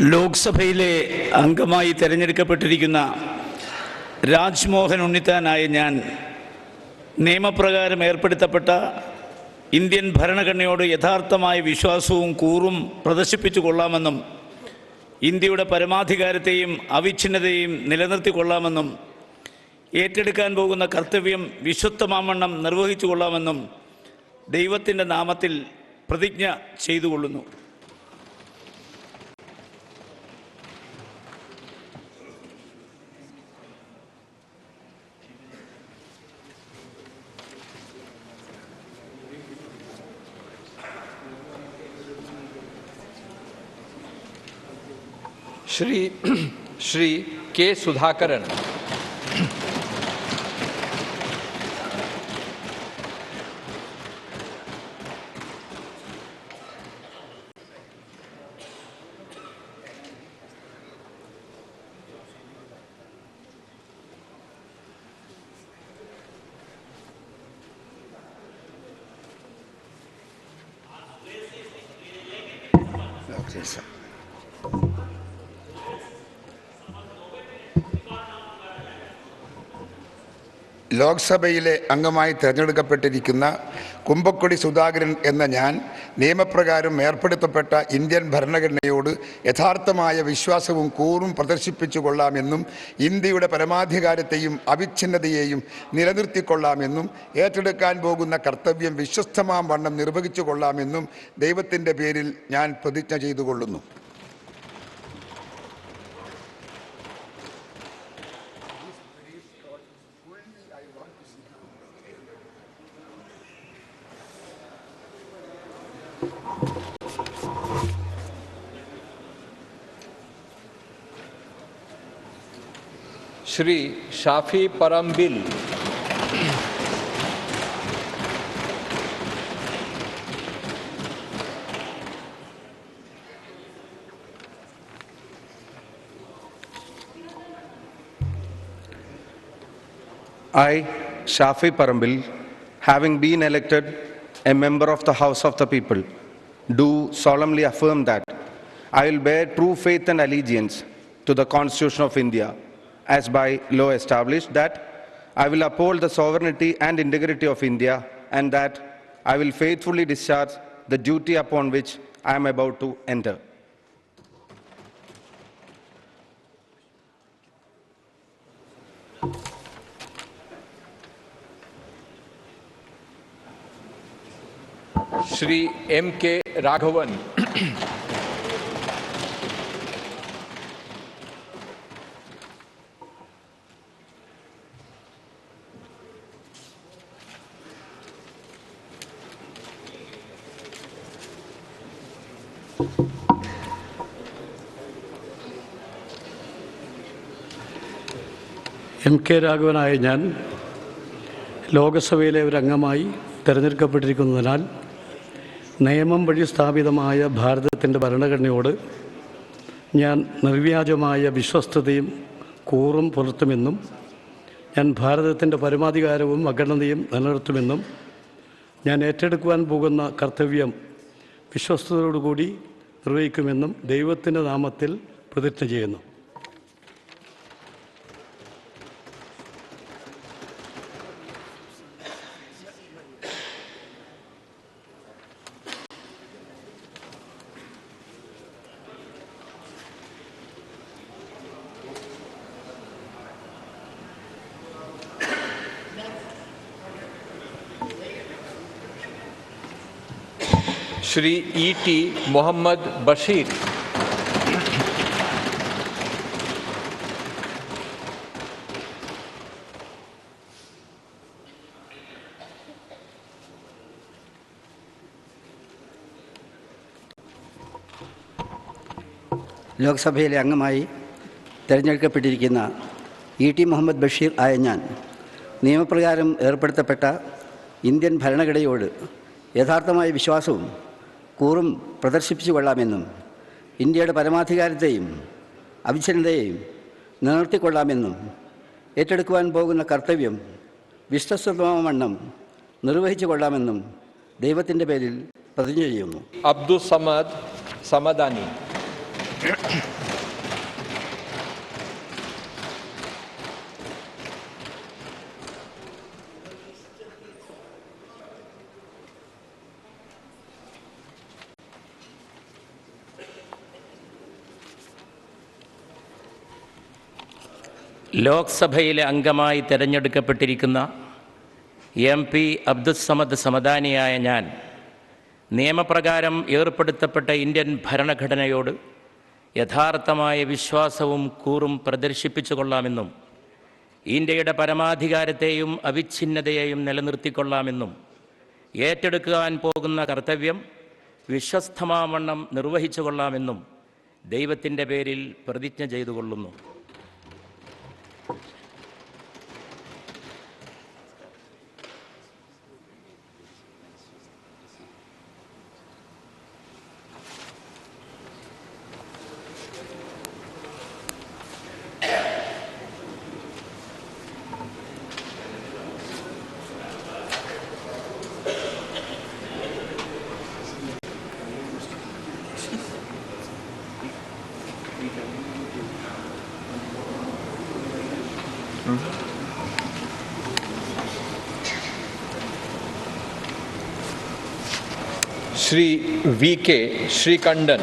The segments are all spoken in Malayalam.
ലോക്സഭയിലെ അംഗമായി തിരഞ്ഞെടുക്കപ്പെട്ടിരിക്കുന്ന രാജ്മോഹൻ ഉണ്ണിത്താനായ ഞാൻ നിയമപ്രകാരം ഏർപ്പെടുത്തപ്പെട്ട ഇന്ത്യൻ ഭരണഘടനയോട് യഥാർത്ഥമായ വിശ്വാസവും കൂറും പ്രദർശിപ്പിച്ചു കൊള്ളാമെന്നും ഇന്ത്യയുടെ പരമാധികാരത്തെയും അവിഛിന്നതയെയും നിലനിർത്തിക്കൊള്ളാമെന്നും ഏറ്റെടുക്കാൻ പോകുന്ന കർത്തവ്യം വിശുദ്ധമാമണ്ണം നിർവഹിച്ചു കൊള്ളാമെന്നും ദൈവത്തിന്റെ നാമത്തിൽ പ്രതിജ്ഞ ചെയ്തുകൊള്ളുന്നു. श्री श्री के सुधाकरन ലോക്സഭയിലെ അംഗമായി തിരഞ്ഞെടുക്കപ്പെട്ടിരിക്കുന്ന കുമ്പക്കൊടി സുധാകരൻ എന്ന ഞാൻ നിയമപ്രകാരം ഏർപ്പെടുത്തപ്പെട്ട ഇന്ത്യൻ ഭരണഘടനയോട് യഥാർത്ഥമായ വിശ്വാസവും കൂറും പ്രദർശിപ്പിച്ചു കൊള്ളാമെന്നും ഇന്ത്യയുടെ പരമാധികാരത്തെയും അവിച്ഛിന്നതയെയും നിലനിർത്തിക്കൊള്ളാമെന്നും ഏറ്റെടുക്കാൻ പോകുന്ന കർത്തവ്യം വിശ്വസ്തമാം വണ്ണം നിർവഹിച്ചു കൊള്ളാമെന്നും ദൈവത്തിന്റെ പേരിൽ ഞാൻ പ്രതിജ്ഞ ചെയ്തു കൊള്ളുന്നു Shri Shafi Parambil I, Shafi Parambil, having been elected a member of the House of the People, do solemnly affirm that I will bear true faith and allegiance to the Constitution of India, as by law established, that I will uphold the sovereignty and integrity of India, and that I will faithfully discharge the duty upon which I am about to enter. Shri M.K. Raghavan. M K രാഘവനായ ഞാൻ ലോകസഭയിലെ ഒരു അംഗമായി തിരഞ്ഞെടുക്കപ്പെട്ടിരിക്കുന്നതിനാൽ നിയമം വഴി സ്ഥാപിതമായ ഭാരതത്തിന്റെ ഭരണഘടനയോട് ഞാൻ നിർവ്യാജമായ വിശ്വസ്തതയും കൂറും പുലർത്തുമെന്നും ഞാൻ ഭാരതത്തിന്റെ പരമാധികാരവും അഖണ്ഡതയും നിലനിർത്തുമെന്നും ഞാൻ ഏറ്റെടുക്കുവാൻ പോകുന്ന കർത്തവ്യം വിശ്വസ്തയോടുകൂടി നിർവഹിക്കുമെന്നും ദൈവത്തിന്റെ നാമത്തിൽ പ്രതിജ്ഞ ചെയ്യുന്നു. Shri E T Muhammad Basheer. ലോക്സഭയിലെ അംഗമായി തിരഞ്ഞെടുക്കപ്പെട്ടിരിക്കുന്ന ഇ ടി മുഹമ്മദ് ബഷീർ ആയ ഞാൻ നിയമപ്രകാരം ഏർപ്പെടുത്തപ്പെട്ട ഇന്ത്യൻ ഭരണഘടനയോട് യഥാർത്ഥമായ വിശ്വാസവും കൂറും പ്രദർശിപ്പിച്ചു കൊള്ളാമെന്നും ഇന്ത്യയുടെ പരമാധികാരത്തെയും അവിച്ഛിന്നതയെയും നിലനിർത്തിക്കൊള്ളാമെന്നും ഏറ്റെടുക്കുവാൻ പോകുന്ന കർത്തവ്യം വിശ്വസ്തമാവണ്ണം നിർവഹിച്ചു കൊള്ളാമെന്നും ദൈവത്തിന്റെ പേരിൽ പ്രതിജ്ഞ ചെയ്യുന്നു. അബ്ദുൾ സമദ് സമദാനി. ലോക്സഭയിലെ അംഗമായി തിരഞ്ഞെടുക്കപ്പെട്ടിരിക്കുന്ന എം പി അബ്ദുസമദ് സമദാനിയായ ഞാൻ നിയമപ്രകാരം ഏർപ്പെടുത്തപ്പെട്ട ഇന്ത്യൻ ഭരണഘടനയോട് യഥാർത്ഥമായ വിശ്വാസവും കൂറും പ്രദർശിപ്പിച്ചു കൊള്ളാമെന്നും ഇന്ത്യയുടെ പരമാധികാരത്തെയും അവിഛിന്നതയെയും നിലനിർത്തിക്കൊള്ളാമെന്നും ഏറ്റെടുക്കുവാൻ പോകുന്ന കർത്തവ്യം വിശ്വസ്തമാവണ്ണം നിർവഹിച്ചു കൊള്ളാമെന്നും ദൈവത്തിന്റെ പേരിൽ പ്രതിജ്ഞ ചെയ്തു കൊള്ളുന്നു श्री वी के श्रीकंडन।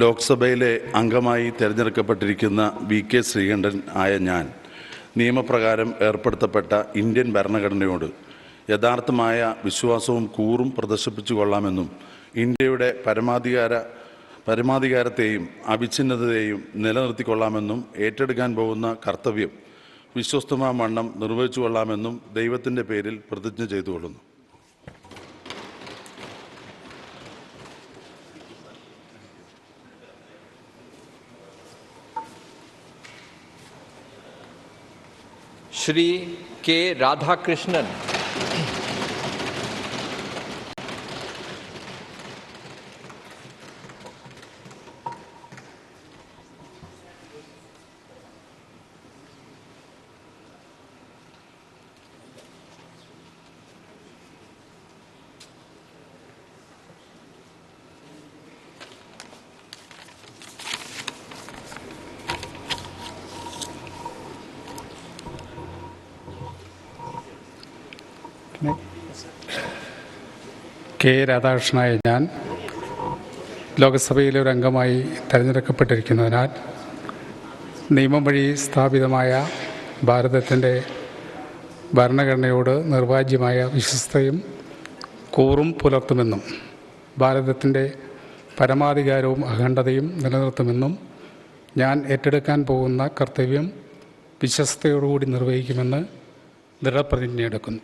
ലോക്സഭയിലെ അംഗമായി തിരഞ്ഞെടുക്കപ്പെട്ടിരിക്കുന്ന വി കെ ശ്രീകണ്ഠൻ ആയ ഞാൻ നിയമപ്രകാരം ഏർപ്പെടുത്തപ്പെട്ട ഇന്ത്യൻ ഭരണഘടനയോട് യഥാർത്ഥമായ വിശ്വാസവും കൂറും പ്രദർശിപ്പിച്ചു കൊള്ളാമെന്നും ഇന്ത്യയുടെ പരമാധികാര പരമാധികാരത്തെയും അവിഛിന്നതയെയും നിലനിർത്തിക്കൊള്ളാമെന്നും ഏറ്റെടുക്കാൻ പോകുന്ന കർത്തവ്യം വിശ്വസ്തമായ വണ്ണം നിർവഹിച്ചു കൊള്ളാമെന്നും ദൈവത്തിന്റെ പേരിൽ പ്രതിജ്ഞ ചെയ്തുകൊള്ളുന്നു श्री के राधाकृष्णन। കെ രാധാകൃഷ്ണനായ ഞാൻ ലോകസഭയിലെ ഒരു അംഗമായി തിരഞ്ഞെടുക്കപ്പെട്ടിരിക്കുന്നതിനാൽ നിയമം വഴി സ്ഥാപിതമായ ഭാരതത്തിന്റെ ഭരണഘടനയോട് നിർവാജ്യമായ വിശ്വസ്തയും കൂറും പുലർത്തുമെന്നും ഭാരതത്തിന്റെ പരമാധികാരവും അഖണ്ഡതയും നിലനിർത്തുമെന്നും ഞാൻ ഏറ്റെടുക്കാൻ പോകുന്ന കർത്തവ്യം വിശ്വസ്തയോടുകൂടി നിർവഹിക്കുമെന്ന് ദൃഢപ്രതിജ്ഞയെടുക്കുന്നു.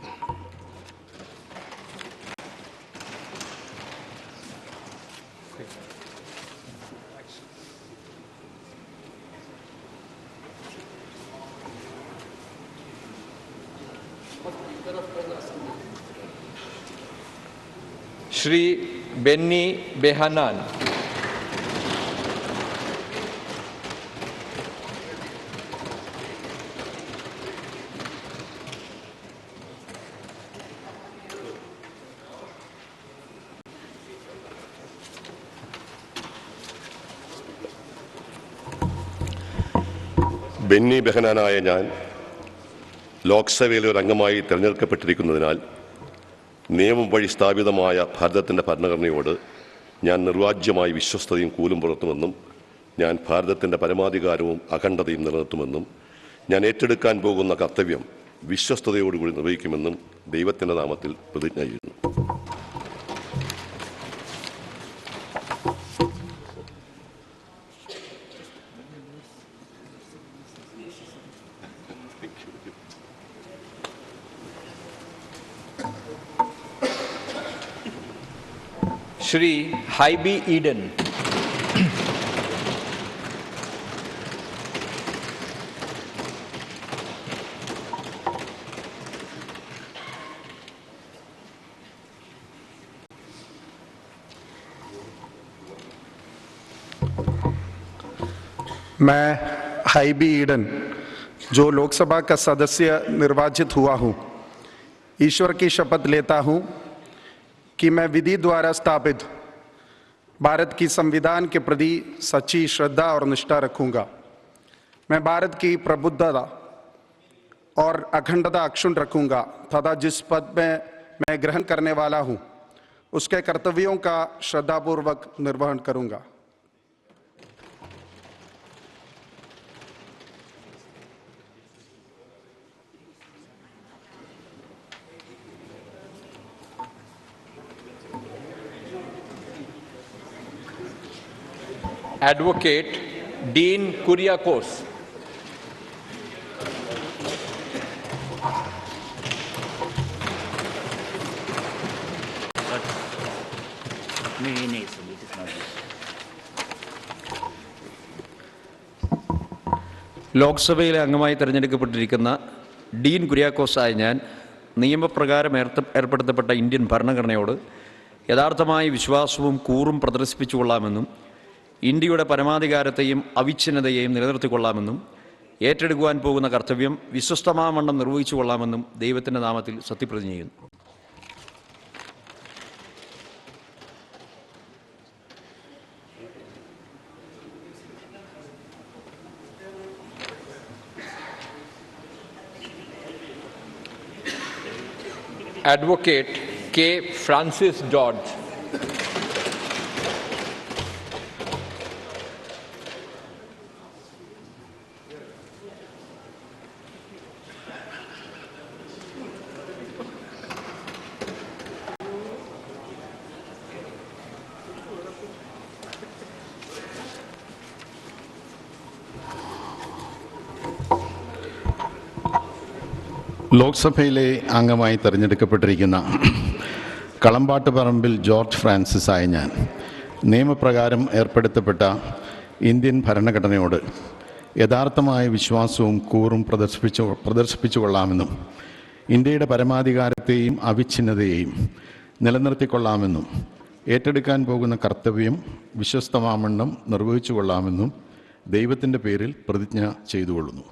ശ്രീ ബെന്നി ബെഹനാൻ. ബെന്നി ബെഹനാനായ ഞാൻ ലോക്സഭയിലെ ഒരു അംഗമായി തിരഞ്ഞെടുക്കപ്പെട്ടിരിക്കുന്നതിനാൽ നിയമം വഴി സ്ഥാപിതമായ ഭാരതത്തിന്റെ ഭരണഘടനയോട് ഞാൻ നിർവാജ്യമായി വിശ്വസ്തയും കൂലും പുലർത്തുമെന്നും ഞാൻ ഭാരതത്തിന്റെ പരമാധികാരവും അഖണ്ഡതയും നിലനിർത്തുമെന്നും ഞാൻ ഏറ്റെടുക്കാൻ പോകുന്ന കർത്തവ്യം വിശ്വസ്തയോടുകൂടി നിർവഹിക്കുമെന്നും ദൈവത്തിന്റെ നാമത്തിൽ പ്രതിജ്ഞ ചെയ്യുന്നു. श्री हाइबी ईडन मैं हाइबी ईडन जो लोकसभा का सदस्य निर्वाचित हुआ हूँ। ईश्वर की शपथ लेता हूँ। कि मैं विधि द्वारा स्थापित भारत की संविधान के प्रति सच्ची श्रद्धा और निष्ठा रखूँगा। मैं भारत की प्रबुद्धता और अखंडता अक्षुण रखूँगा तथा जिस पद में मैं ग्रहण करने वाला हूँ, उसके कर्तव्यों का श्रद्धापूर्वक निर्वहन करूँगा। Advocate Dean Kuriakos. ലോക്സഭയിലെ അംഗമായി തിരഞ്ഞെടുക്കപ്പെട്ടിരിക്കുന്ന ഡീൻ കുര്യാക്കോസായ ഞാൻ നിയമപ്രകാരം ഏർപ്പെടുത്തപ്പെട്ട ഇന്ത്യൻ ഭരണഘടനയോട് യഥാർത്ഥമായ വിശ്വാസവും കൂറും പ്രദർശിപ്പിച്ചുകൊള്ളാമെന്നും ഇന്ത്യയുടെ പരമാധികാരത്തെയും അവിച്ഛിന്നതയെയും നിലനിർത്തിക്കൊള്ളാമെന്നും ഏറ്റെടുക്കുവാൻ പോകുന്ന കർത്തവ്യം വിശ്വസ്തമാവണ്ണം നിർവഹിച്ചുകൊള്ളാമെന്നും ദൈവത്തിന്റെ നാമത്തിൽ സത്യപ്രതിജ്ഞ ചെയ്യുന്നു Advocate K. Francis George. ലോക്സഭയിലെ അംഗമായി തിരഞ്ഞെടുക്കപ്പെട്ടിരിക്കുന്ന കളമ്പാട്ട് പറമ്പിൽ ജോർജ് ഫ്രാൻസിസ് ആയ ഞാൻ നിയമപ്രകാരം ഏർപ്പെടുത്തപ്പെട്ട ഇന്ത്യൻ ഭരണഘടനയോട് യഥാർത്ഥമായ വിശ്വാസവും കൂറും പ്രദർശിപ്പിച്ചു പ്രദർശിപ്പിച്ചു കൊള്ളാമെന്നും ഇന്ത്യയുടെ പരമാധികാരത്തെയും അവിഛിന്നതയെയും നിലനിർത്തിക്കൊള്ളാമെന്നും ഏറ്റെടുക്കാൻ പോകുന്ന കർത്തവ്യം വിശ്വസ്തമാമണ്ണം നിർവഹിച്ചു കൊള്ളാമെന്നും ദൈവത്തിന്റെ പേരിൽ പ്രതിജ്ഞ ചെയ്തുകൊള്ളുന്നു.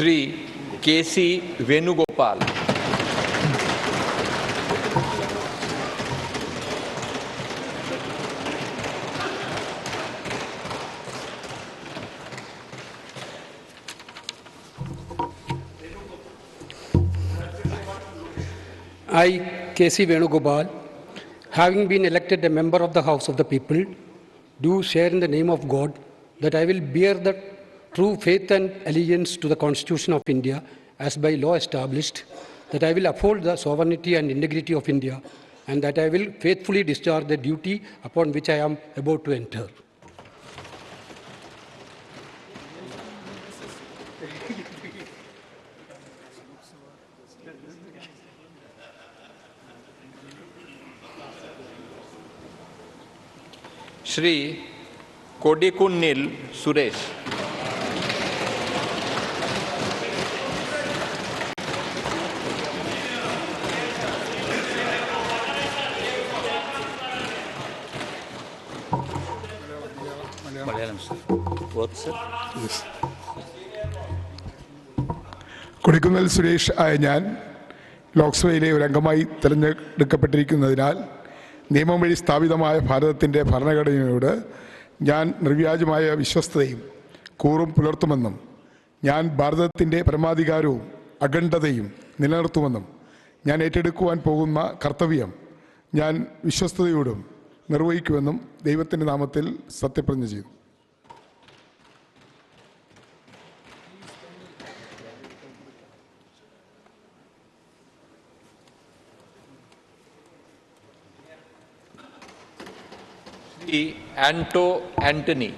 Shri K.C. Venugopal. I, K.C. Venugopal, having been elected a member of the House of the People, do share in the name of God that I will bear the true faith and allegiance to the Constitution of India as by law established, that I will uphold the sovereignty and integrity of India, and that I will faithfully discharge the duty upon which I am about to enter. Shri Kodikunnil Suresh. Kodikunnil Suresh ആയ ഞാൻ ലോക്സഭയിലെ ഒരു അംഗമായി തിരഞ്ഞെടുക്കപ്പെട്ടിരിക്കുന്നതിനാൽ നിയമം വഴി സ്ഥാപിതമായ ഭാരതത്തിന്റെ ഭരണഘടനയോട് ഞാൻ നിർവ്യാജമായ വിശ്വസ്തയും കൂറും പുലർത്തുമെന്നും ഞാൻ ഭാരതത്തിന്റെ പരമാധികാരവും അഖണ്ഡതയും നിലനിർത്തുമെന്നും ഞാൻ ഏറ്റെടുക്കുവാൻ പോകുന്ന കർത്തവ്യം ഞാൻ വിശ്വസ്തയോടും നിർവഹിക്കുമെന്നും ദൈവത്തിന്റെ നാമത്തിൽ സത്യപ്രതിജ്ഞ ചെയ്തു. Anto Anthony.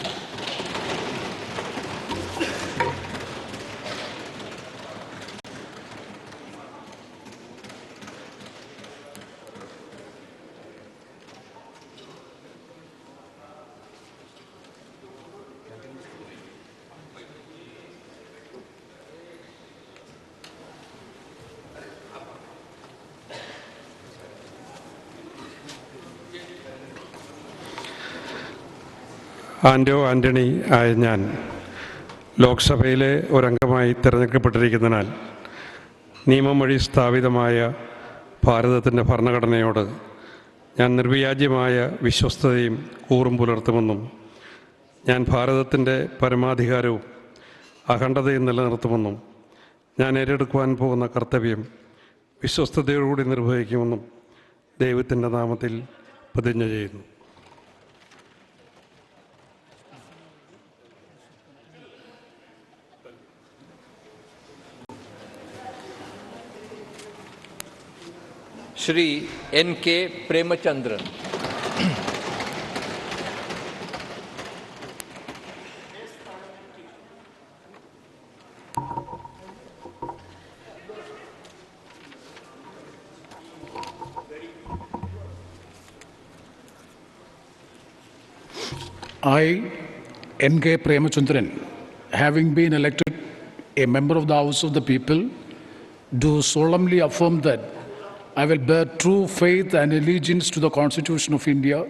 ആൻഡോ ആന്റണി ആയ ഞാൻ ലോക്സഭയിലെ ഒരംഗമായി തിരഞ്ഞെടുക്കപ്പെട്ടിരിക്കുന്നതിനാൽ നിയമം വഴി സ്ഥാപിതമായ ഭാരതത്തിന്റെ ഭരണഘടനയോട് ഞാൻ നിർവ്യാജ്യമായ വിശ്വസ്തതയും കൂറും പുലർത്തുമെന്നും ഞാൻ ഭാരതത്തിന്റെ പരമാധികാരവും അഖണ്ഡതയും നിലനിർത്തുമെന്നും ഞാൻ ഏറ്റെടുക്കുവാൻ പോകുന്ന കർത്തവ്യം വിശ്വസ്തയോടുകൂടി നിർവഹിക്കുമെന്നും ദൈവത്തിന്റെ നാമത്തിൽ പ്രതിജ്ഞ ചെയ്യുന്നു. श्री एन के Premachandran I, N.K. Premachandran, having been elected a member of the House of the People, do solemnly affirm that I will bear true faith and allegiance to the Constitution of India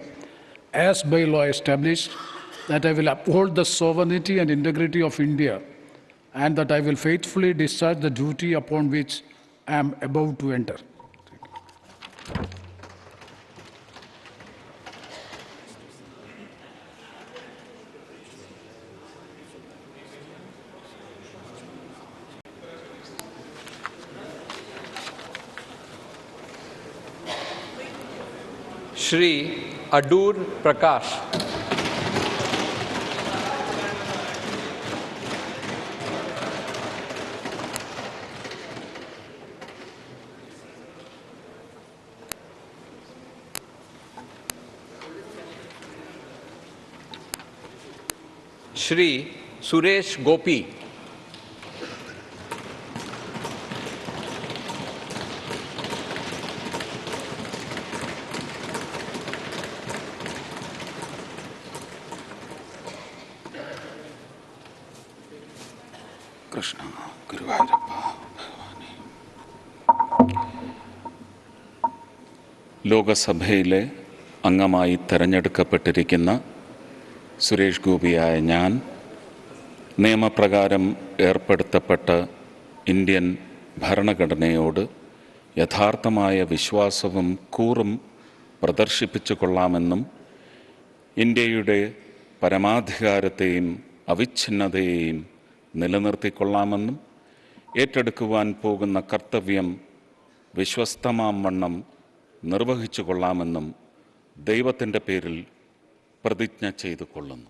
as by law established, that I will uphold the sovereignty and integrity of India, and that I will faithfully discharge the duty upon which I am about to enter. Shri Adoor प्रकाश। श्री सुरेश गोपी। കൃഷ്ണ ഗുരുവായൂരപ്പ ലോകസഭയിലെ അംഗമായി തെരഞ്ഞെടുക്കപ്പെട്ടിരിക്കുന്ന സുരേഷ് ഗോപിയായ ഞാൻ നിയമപ്രകാരം ഏർപ്പെടുത്തപ്പെട്ട ഇന്ത്യൻ ഭരണഘടനയോട് യഥാർത്ഥമായ വിശ്വാസവും കൂറും പ്രദർശിപ്പിച്ചു കൊള്ളാമെന്നും ഇന്ത്യയുടെ പരമാധികാരത്തെയും അവിഛിന്നതയെയും നിലനിർത്തിക്കൊള്ളാമെന്നും ഏറ്റെടുക്കുവാൻ പോകുന്ന കർത്തവ്യം വിശ്വസ്തമാം വണ്ണം നിർവഹിച്ചു കൊള്ളാമെന്നും ദൈവത്തിന്റെ പേരിൽ പ്രതിജ്ഞ ചെയ്തു കൊള്ളുന്നു